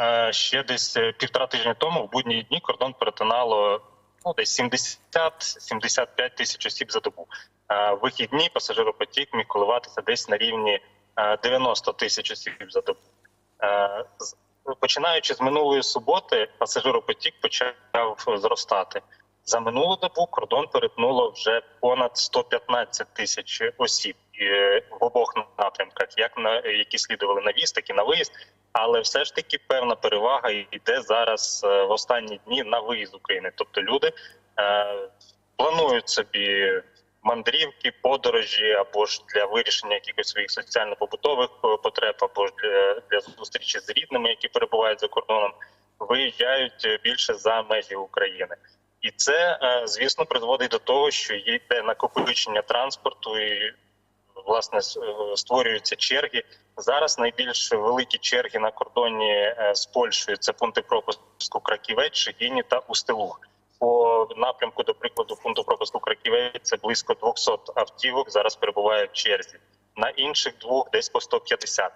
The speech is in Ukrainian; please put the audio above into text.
е, ще десь е, півтора тижні тому в будні дні кордон перетинало ну десь 70-75 тисяч осіб за добу. Е, Вихідні пасажиропотік міг коливатися десь на рівні е, 90 тисяч осіб за добу. Е, Починаючи з минулої суботи, пасажиропотік почав зростати. За минулу добу кордон перетнуло вже понад 115 тисяч осіб е, обох напрямках, як на які слідували на в'їзд, так і на виїзд. Але все ж таки певна перевага йде зараз е, в останні дні на виїзд України. Тобто люди е, планують собі мандрівки, подорожі або ж для вирішення якихось своїх соціально-побутових е, потреб, або ж для, для зустрічі з рідними, які перебувають за кордоном, виїжджають е, більше за межі України. І це, звісно, призводить до того, що йде накопичення транспорту і власне е, створюються черги. Зараз найбільш великі черги на кордоні е, з Польщею це пункти пропуску Краківець, Шегіні та Устилуг. По напрямку, до прикладу, пункту пропуску Краківець це близько 200 автівок зараз перебуває в черзі. На інших двох десь по 150.